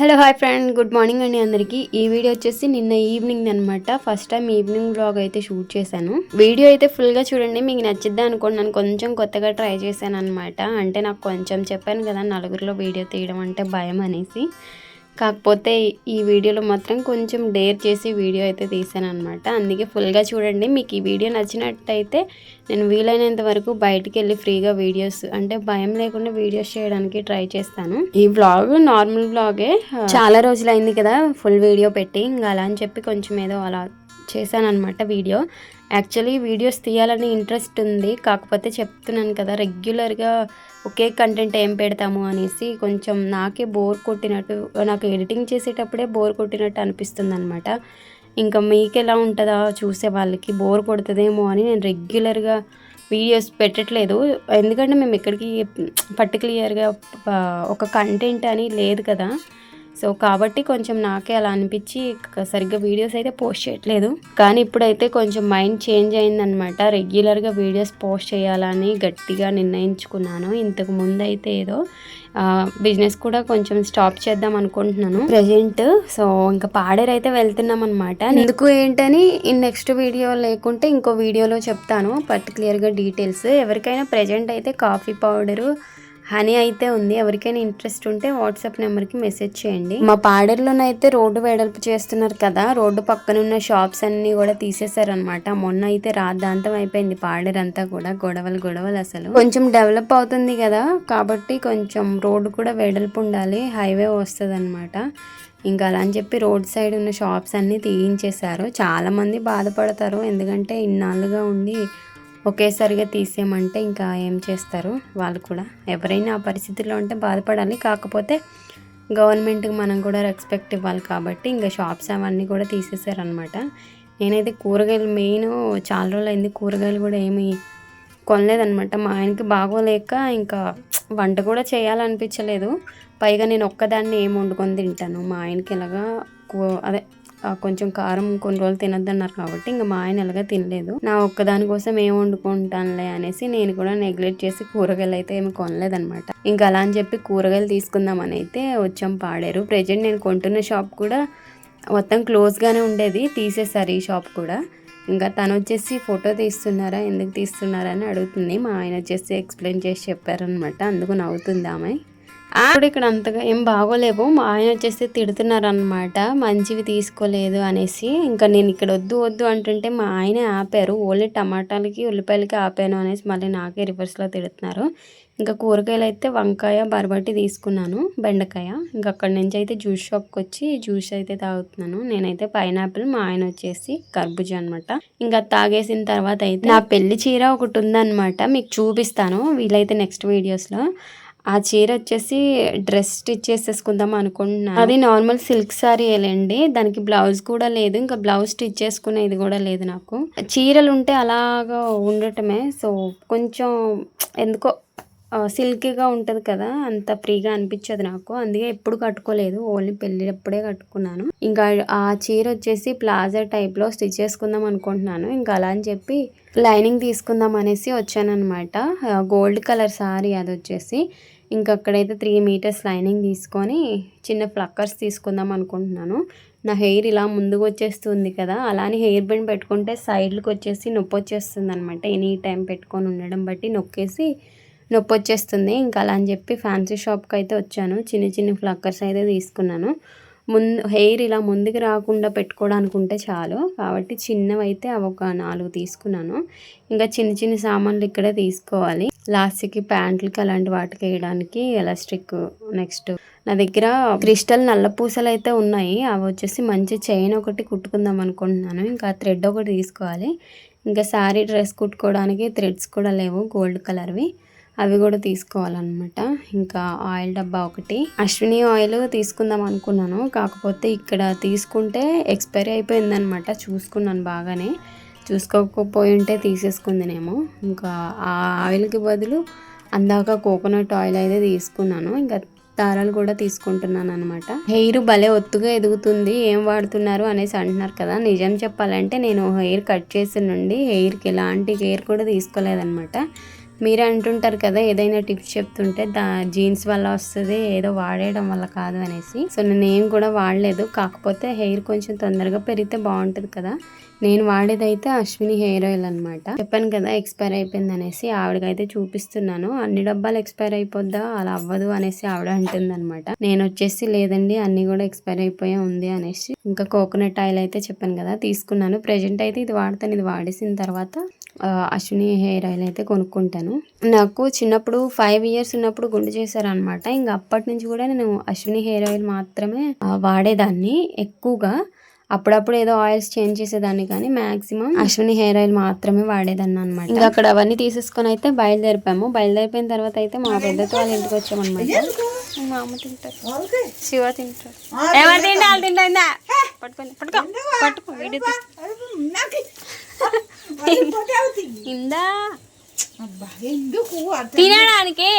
Hello hi friend good morning అండి అందరికీ. ఈ వీడియో వచ్చేసి నిన్న ఈవినింగ్ అనమాట ఫస్ట్ టైం ఈవినింగ్ బ్లాగ్ అయితే షూట్ చేశాను. వీడియో అయితే ఫుల్గా చూడండి మీకు నచ్చిద్దా అనుకోండి నేను కొంచెం కొత్తగా ట్రై చేశాను అనమాట అంటే నాకు కొంచెం చెప్పాను కదా నలుగురిలో వీడియో తీయడం అంటే భయం అనేసి. కాకపోతే ఈ వీడియోలో మాత్రం కొంచెం డేర్ చేసి వీడియో అయితే తీసాను అనమాట అందుకే ఫుల్గా చూడండి. మీకు ఈ వీడియో నచ్చినట్టయితే నేను వీలైనంత వరకు బయటికి వెళ్ళి ఫ్రీగా వీడియోస్ అంటే భయం లేకుండా వీడియోస్ చేయడానికి ట్రై చేస్తాను. ఈ వ్లాగ్ నార్మల్ వ్లాగే చాలా రోజులు అయింది కదా ఫుల్ వీడియో పెట్టి. ఇంకా అలా అని చెప్పి కొంచెం ఏదో అలా చేశాను అనమాట వీడియో. యాక్చువల్లీ వీడియోస్ తీయాలని ఇంట్రెస్ట్ ఉంది. కాకపోతే చెప్తున్నాను కదా రెగ్యులర్గా ఒకే కంటెంట్ ఏం పెడతాము అనేసి కొంచెం నాకే బోర్ కొట్టినట్టు నాకు ఎడిటింగ్ చేసేటప్పుడే బోర్ కొట్టినట్టు అనిపిస్తుంది అనమాట ఇంకా మీకు ఎలా ఉంటుందా చూసే వాళ్ళకి? బోర్ కొడుతుందేమో అని నేను రెగ్యులర్గా వీడియోస్ పెట్టట్లేదు. ఎందుకంటే మేము ఎక్కడికి పర్టికులర్గా ఒక కంటెంట్ అని లేదు కదా. సో కాబట్టి కొంచెం నాకే అలా అనిపించి సరిగ్గా వీడియోస్ అయితే పోస్ట్ చేయట్లేదు. కానీ ఇప్పుడైతే కొంచెం మైండ్ చేంజ్ అయిందనమాట. రెగ్యులర్గా వీడియోస్ పోస్ట్ చేయాలని గట్టిగా నిర్ణయించుకున్నాను. ఇంతకు ముందు అయితే ఏదో బిజినెస్ కూడా కొంచెం స్టాప్ చేద్దాం అనుకుంటున్నాను. ప్రజెంట్ సో ఇంకా పాడేరు అయితే వెళ్తున్నాం అనమాట ఎందుకు ఏంటని నెక్స్ట్ వీడియో లేకుంటే ఇంకో వీడియోలో చెప్తాను. పర్టికులర్గా డీటెయిల్స్. ఎవరికైనా ప్రజెంట్ అయితే కాఫీ పౌడరు హనీ అయితే ఉంది. ఎవరికైనా ఇంట్రెస్ట్ ఉంటే వాట్సాప్ నెంబర్కి మెసేజ్ చేయండి. మా పాడేరులోనైతే రోడ్డు వెడల్పు చేస్తున్నారు కదా రోడ్డు పక్కన ఉన్న షాప్స్ అన్ని కూడా తీసేశారనమాట మొన్న అయితే రాద్దాంతం అయిపోయింది పాడేరు అంతా కూడా గొడవలు గొడవలు అసలు. కొంచెం డెవలప్ అవుతుంది కదా కాబట్టి కొంచెం రోడ్డు కూడా వెడల్పు ఉండాలి హైవే వస్తుంది అనమాట ఇంకా అలా అని చెప్పి రోడ్ సైడ్ ఉన్న షాప్స్ అన్నీ తీయించేశారు. చాలామంది బాధపడతారు ఎందుకంటే ఇన్నాళ్ళుగా ఉండి ఒకేసారిగా తీసేయమంటే ఇంకా ఏం చేస్తారు? వాళ్ళు కూడా ఎవరైనా ఆ పరిస్థితిలో ఉంటే బాధపడాలి. కాకపోతే గవర్నమెంట్కి మనం కూడా రెస్పెక్ట్ ఇవ్వాలి కాబట్టి ఇంకా షాప్స్ అవన్నీ కూడా తీసేసారనమాట నేనైతే కూరగాయలు మెయిన్ చాలా రోజులు అయింది కూరగాయలు కూడా ఏమి కొనలేదనమాట మా ఆయనకి బాగోలేక ఇంకా వంట కూడా చేయాలనిపించలేదు. పైగా నేను ఒక్కదాన్ని ఏం వండుకొని తింటాను. మా ఆయనకి ఎలాగా అదే కొంచెం కారం కొన్ని రోజులు తినొద్దన్నారు కాబట్టి ఇంకా మా ఆయన ఎలాగా తినలేదు. నా ఒక్కదాని కోసం ఏం వండుకుంటానులే అనేసి నేను కూడా నెగ్లెక్ట్ చేసి కూరగాయలు అయితే ఏమి కొనలేదనమాట ఇంకా అలా అని చెప్పి కూరగాయలు తీసుకుందామని అయితే వచ్చాం పాడారు. ప్రజెంట్ నేను కొంటున్న షాప్ కూడా మొత్తం క్లోజ్గానే ఉండేది. తీసేసారు ఈ షాప్ కూడా. ఇంకా తను వచ్చేసి ఫోటో తీస్తున్నారా? ఎందుకు తీస్తున్నారా? అని అడుగుతుంది. మా ఆయన వచ్చేసి ఎక్స్ప్లెయిన్ చేసి చెప్పారనమాట అందుకు నవ్వుతుంది ఆమె. ఆవిడ ఇక్కడ అంతగా ఏం బాగోలేవు. మా ఆయన వచ్చేసి తిడుతున్నారనమాట మంచివి తీసుకోలేదు అనేసి. ఇంకా నేను ఇక్కడ వద్దు వద్దు అంటుంటే మా ఆయన ఆపారు. ఓన్లీ టమాటాలకి ఉల్లిపాయలకి ఆపాను అనేసి మళ్ళీ నాకే రివర్స్లో తిడుతున్నారు. ఇంకా కూరగాయలు అయితే వంకాయ బరబట్టి తీసుకున్నాను బెండకాయ. ఇంకా అక్కడి నుంచి అయితే జ్యూస్ షాప్కి వచ్చి జ్యూస్ అయితే తాగుతున్నాను. నేనైతే పైనాపిల్ మా ఆయన వచ్చేసి కర్బూజా అనమాట ఇంకా తాగేసిన తర్వాత అయితే నా పెళ్ళి చీర ఒకటి ఉందన్నమాట. మీకు చూపిస్తాను. వీలైతే నెక్స్ట్ వీడియోస్లో. ఆ చీర వచ్చేసి డ్రెస్ స్టిచ్ చేసేసుకుందాం అనుకుంటున్నాను. అది నార్మల్ సిల్క్ సారీ దానికి బ్లౌజ్ కూడా లేదు. ఇంకా బ్లౌజ్ స్టిచ్ చేసుకునేది కూడా లేదు నాకు. చీరలు ఉంటే అలాగా ఉండటమే. సో కొంచెం ఎందుకో సిల్కీగా ఉంటుంది కదా అంత ఫ్రీగా అనిపించదు నాకు. అందుకే ఎప్పుడు కట్టుకోలేదు ఓన్లీ పెళ్ళినప్పుడే కట్టుకున్నాను. ఇంకా ఆ చీర వచ్చేసి ప్లాజా టైప్లో స్టిచ్ చేసుకుందాం అనుకుంటున్నాను. ఇంకా అలా అని చెప్పి లైనింగ్ తీసుకుందాం అనేసి వచ్చానమాట గోల్డ్ కలర్ సారీ అది వచ్చేసి. ఇంకా అక్కడైతే త్రీ మీటర్స్ లైనింగ్ తీసుకొని చిన్న ఫ్లక్కర్స్ తీసుకుందాం అనుకుంటున్నాను. నా హెయిర్ ఇలా ముందుకు వచ్చేస్తుంది కదా అలానే హెయిర్ బెండ్ పెట్టుకుంటే సైడ్లకు వచ్చేసి నొప్పి వచ్చేస్తుంది అనమాట ఎనీ టైం పెట్టుకొని ఉండడం బట్టి నొక్కేసి నొప్పి వచ్చేస్తుంది ఇంకా అలా అని చెప్పి ఫ్యాన్సీ షాప్కి అయితే వచ్చాను. చిన్న చిన్న ఫ్లక్కర్స్ అయితే తీసుకున్నాను. ముందు హెయిర్ ఇలా ముందుకు రాకుండా పెట్టుకోవడానికి ఉంటే చాలు. కాబట్టి చిన్నవి అయితే అవి ఒక నాలుగు తీసుకున్నాను. ఇంకా చిన్న చిన్న సామాన్లు ఇక్కడే తీసుకోవాలి. లాస్ట్కి ప్యాంట్లకి అలాంటి వాటికి వేయడానికి ఎలాస్టిక్ నెక్స్ట్. నా దగ్గర క్రిస్టల్ నల్ల పూసలు అయితే ఉన్నాయి. అవి వచ్చేసి మంచి చైన్ ఒకటి కుట్టుకుందాం అనుకుంటున్నాను. ఇంకా థ్రెడ్ ఒకటి తీసుకోవాలి. ఇంకా శారీ డ్రెస్ కుట్టుకోవడానికి థ్రెడ్స్ కూడా లేవు. గోల్డ్ కలర్వి. అవి కూడా తీసుకోవాలన్నమాట. ఇంకా ఆయిల్ డబ్బా ఒకటి. అశ్విని ఆయిల్ తీసుకుందాం అనుకున్నాను. కాకపోతే ఇక్కడ తీసుకుంటే ఎక్స్పైరీ అయిపోయిందనమాట చూసుకున్నాను బాగానే. చూసుకోకపోయి ఉంటే తీసేసుకుందినేమో ఇంకా ఆ ఆయిల్కి బదులు అందాక కోకోనట్ ఆయిల్ అయితే తీసుకున్నాను. ఇంకా దారాలు కూడా తీసుకుంటున్నాను అనమాట హెయిర్ భలే ఒత్తుగా ఎదుగుతుంది. ఏం వాడుతున్నారు అనేసి అంటున్నారు కదా. నిజం చెప్పాలంటే నేను హెయిర్ కట్ చేసి నుండి హెయిర్కి ఎలాంటి కేర్ కూడా తీసుకోలేదనమాట మీరే అంటుంటారు కదా ఏదైనా టిప్స్ చెప్తుంటే దా జీన్స్ వల్ల వస్తుంది ఏదో వాడేయడం వల్ల కాదు అనేసి. సో నేను ఏం కూడా వాడలేదు. కాకపోతే హెయిర్ కొంచెం తొందరగా పెరిగితే బాగుంటుంది కదా. నేను వాడేదైతే అశ్విని హెయిర్ ఆయిల్ అనమాట చెప్పాను కదా ఎక్స్పైర్ అయిపోయింది అనేసి ఆవిడకైతే చూపిస్తున్నాను. అన్ని డబ్బాలు ఎక్స్పైర్ అయిపోద్దా అలా అవ్వదు అనేసి ఆవిడ అంటుంది అనమాట నేను వచ్చేసి లేదండి అన్ని కూడా ఎక్స్పైర్ అయిపోయే ఉంది అనేసి ఇంకా కోకోనట్ ఆయిల్ అయితే చెప్పాను కదా తీసుకున్నాను. ప్రెజెంట్ అయితే ఇది వాడతాను ఇది వాడేసిన తర్వాత అశ్విని హెయిర్ ఆయిల్ అయితే కొనుక్కుంటాను. నాకు చిన్నప్పుడు ఫైవ్ ఇయర్స్ ఉన్నప్పుడు గుండు చేశారనమాట ఇంకా అప్పటి నుంచి కూడా నేను అశ్విని హెయిర్ ఆయిల్ మాత్రమే వాడేదాన్ని ఎక్కువగా. అప్పుడప్పుడు ఏదో ఆయిల్స్ చేంజ్ చేసేదాన్ని కానీ మాక్సిమం అశ్విని హెయిర్ ఆయిల్ మాత్రమే వాడేదాన్ని అనమాట ఇంకా అక్కడ అవన్నీ తీసేసుకొని అయితే బయలుదేరిపాము బయలుదేరిపోయిన తర్వాత అయితే మా పెద్దతో వాళ్ళ ఇంటికి వచ్చామన్నమాట. మా అమ్మ తింటారు శివ తింటారు ఎవరు తింటా వాళ్ళు తింటా పట్టుకొని పట్టుకో పట్టుకో వీడియో తీస్తా ఇందా అబ్బా ఎందుకు అట్లా? తినడానికి.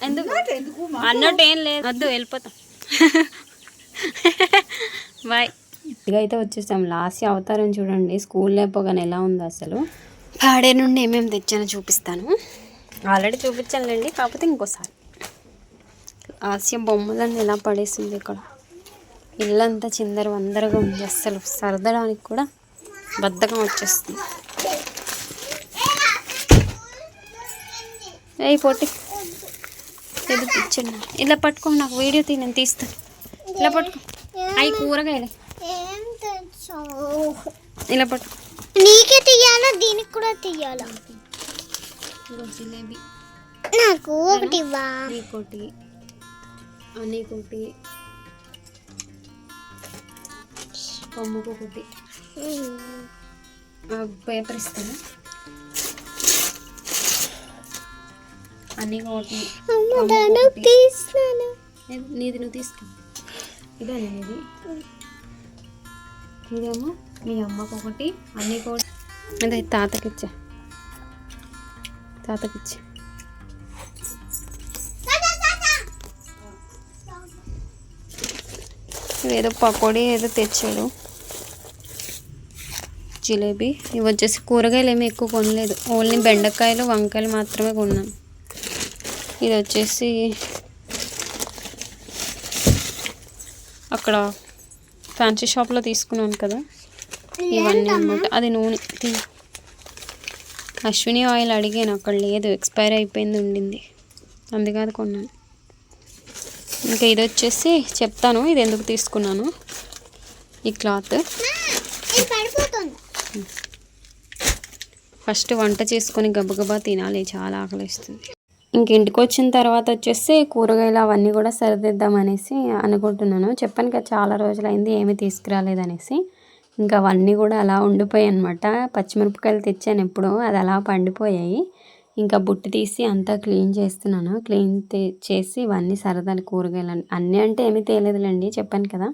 ఎందుకు? ఎందుకు అన్నట్టు ఏం లేదు. వద్దు వెళ్ళిపోతాం. బాయ్. ఇక అయితే వచ్చేసాం. లాస్ట్ అవతారం చూడండి. స్కూల్ లేకపోగానే ఎలా ఉందో అసలు. పాడే నుండి ఏమేమి తెచ్చానో చూపిస్తాను. ఆల్రెడీ చూపించానులేండి. కాకపోతే ఇంకోసారి. ఆసియా బొమ్మలన్నీ ఎలా పడేసింది ఇక్కడ. ఇల్లంతా చిందర వందరగా ఉంది. అసలు సర్దడానికి కూడా బద్ధకం వచ్చేస్తుంది. ఏయ్ పొట్టి ఇది పిచ్చండి ఇలా పట్టుకో నాకు వీడియో తీ నేను తీస్తాను. ఇలా పట్టుకో. అవి కూరగాయలు. ఇలా పట్టుకో నీకే తీయాలా? దీనికి కూడా తీయాలా? జిలేబీ. నాకు ఒకటి ఇవ్వా. నీకోటి నీకోటి పమ్ముకు ఒకటి. పేపర్ ఇస్తాను అన్నీ ఒకటి? నీది నువ్వు తీసుకో. ఇదే నీది? ఇదేమో? మీ అమ్మకు ఒకటి అన్నీ కూడా అదే తాతకి ఇచ్చా తాతకి ఇచ్చా ఏదో పకోడీ ఏదో తెచ్చాడు. జిలేబీ. ఇవి వచ్చేసి కూరగాయలు ఏమి ఎక్కువ కొనలేదు. ఓన్లీ బెండకాయలు వంకాయలు మాత్రమే కొన్నాను ఇది వచ్చేసి అక్కడ ఫ్యాన్సీ షాప్లో తీసుకున్నాను కదా. ఇవన్నీ అనమాట అది నూనె. అశ్విని ఆయిల్ అడిగాను. అక్కడ లేదు. ఎక్స్పైర్ అయిపోయింది ఉండింది. అందుకని కొన్నాను. ఇంకా ఇది వచ్చేసి చెప్తాను. ఇది ఎందుకు తీసుకున్నాను? ఈ క్లాత్. ఫస్ట్ వంట చేసుకొని గబగబా తినాలి. చాలా ఆకలిస్తుంది. ఇంక ఇంటికి వచ్చిన తర్వాత వచ్చేసి కూరగాయలు అవన్నీ కూడా సరిదిద్దాం అనేసి అనుకుంటున్నాను. చెప్పాను కదా చాలా రోజులైంది ఏమీ తీసుకురాలేదనేసి. ఇంకా అవన్నీ కూడా అలా ఉండిపోయాయి అనమాట పచ్చిమిరపకాయలు తెచ్చాను ఎప్పుడు అది అలా పండిపోయాయి. ఇంకా బుట్టి తీసి అంతా క్లీన్ చేస్తున్నాను. క్లీన్ చేసి ఇవన్నీ సరదాలు కూరగాయలు అన్నీ అంటే ఏమీ తేలేదులేండి. చెప్పాను కదా.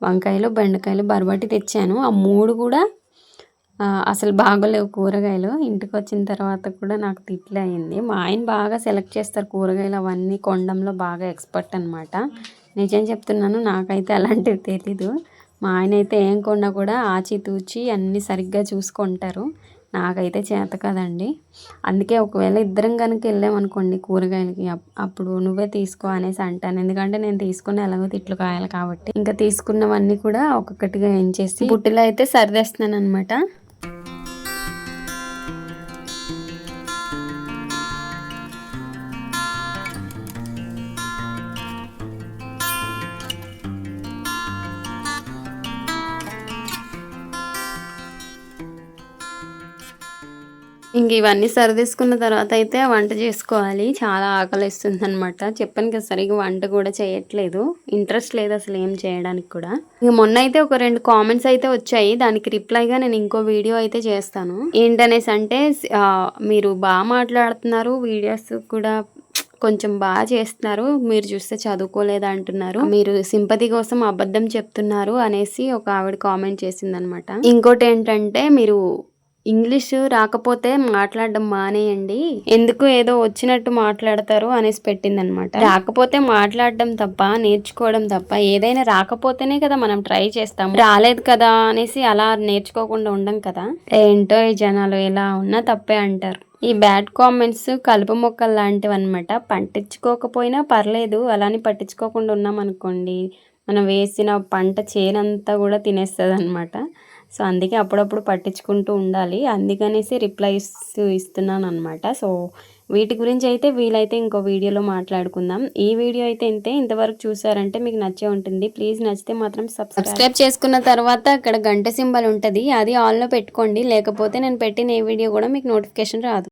వంకాయలు బెండకాయలు బరబట్టి తెచ్చాను. ఆ మూడు కూడా అసలు బాగోలేవు కూరగాయలు. ఇంటికి వచ్చిన తర్వాత కూడా నాకు తిట్లు అయింది. మా ఆయన బాగా సెలెక్ట్ చేస్తారు కూరగాయలు అవన్నీ కొండంలో బాగా ఎక్స్పర్ట్ అనమాట నిజం చెప్తున్నాను నాకైతే అలాంటివి తెలీదు. మా ఆయన అయితే ఏం కొన్నా కూడా ఆచితూచి అన్నీ సరిగ్గా చూసుకుంటారు. నాకైతే చేత కదండి. అందుకే ఒకవేళ ఇద్దరం కనుక వెళ్ళామనుకోండి కూరగాయలకి అప్- అప్పుడు నువ్వే తీసుకో అనేసి అంటాను. ఎందుకంటే నేను తీసుకున్న ఎలాగో తిట్లు కాయాలి కాబట్టి. ఇంకా తీసుకున్నవన్నీ కూడా ఒక్కొక్కటిగా ఏం చేసి బుట్టిలో అయితే సరిదేస్తున్నాను అనమాట ఇంక ఇవన్నీ సరిదీసుకున్న తర్వాత అయితే వంట చేసుకోవాలి. చాలా ఆకలిస్తుంది అనమాట చెప్పాను కదా సరిగ్గా వంట కూడా చేయట్లేదు. ఇంట్రెస్ట్ లేదు అసలు ఏం చేయడానికి కూడా. ఇక మొన్న అయితే ఒక రెండు కామెంట్స్ అయితే వచ్చాయి. దానికి రిప్లైగా నేను ఇంకో వీడియో అయితే చేస్తాను. ఏంటనేసి అంటే మీరు బాగా మాట్లాడుతున్నారు. వీడియోస్ కూడా కొంచెం బాగా చేస్తున్నారు. మీరు చూస్తే చదువుకోలేదు అంటున్నారు. మీరు సింపతి కోసం అబద్ధం చెప్తున్నారు అనేసి ఒక ఆవిడ కామెంట్ చేసిందనమాట ఇంకోటి ఏంటంటే మీరు ఇంగ్లీష్ రాకపోతే మాట్లాడడం మానేయండి. ఎందుకు ఏదో వచ్చినట్టు మాట్లాడతారు అనేసి పెట్టిందనమాట. రాకపోతే మాట్లాడడం తప్ప నేర్చుకోవడం తప్ప ఏదైనా రాకపోతేనే కదా మనం ట్రై చేస్తాం రాలేదు కదా అనేసి అలా నేర్చుకోకుండా ఉండం కదా. ఏంటో ఈ జనాలు ఎలా ఉన్నా తప్పే అంటారు. ఈ బ్యాడ్ కామెంట్స్ కలుపు మొక్కలు లాంటివి అనమాట పట్టించుకోకపోయినా పర్లేదు అలానే పట్టించుకోకుండా ఉన్నాం అనుకోండి మనం వేసిన పంట చేనంతా కూడా తినేస్తుంది అనమాట సో అందుకే అప్పుడప్పుడు పట్టించుకుంటూ ఉండాలి. అందుకనేసి రిప్లైస్ ఇస్తున్నాను అనమాట సో వీటి గురించి అయితే వీలైతే ఇంకో వీడియోలో మాట్లాడుకుందాం. ఈ వీడియో అయితే ఇంతే. ఇంతవరకు చూసారంటే మీకు నచ్చే ఉంటుంది. ప్లీజ్ నచ్చితే మాత్రం సబ్స్క్రైబ్ చేసుకున్న తర్వాత అక్కడ గంట సింబల్ ఉంటుంది. అది ఆన్లో పెట్టుకోండి. లేకపోతే నేను పెట్టిన ఏ వీడియో కూడా మీకు నోటిఫికేషన్ రాదు.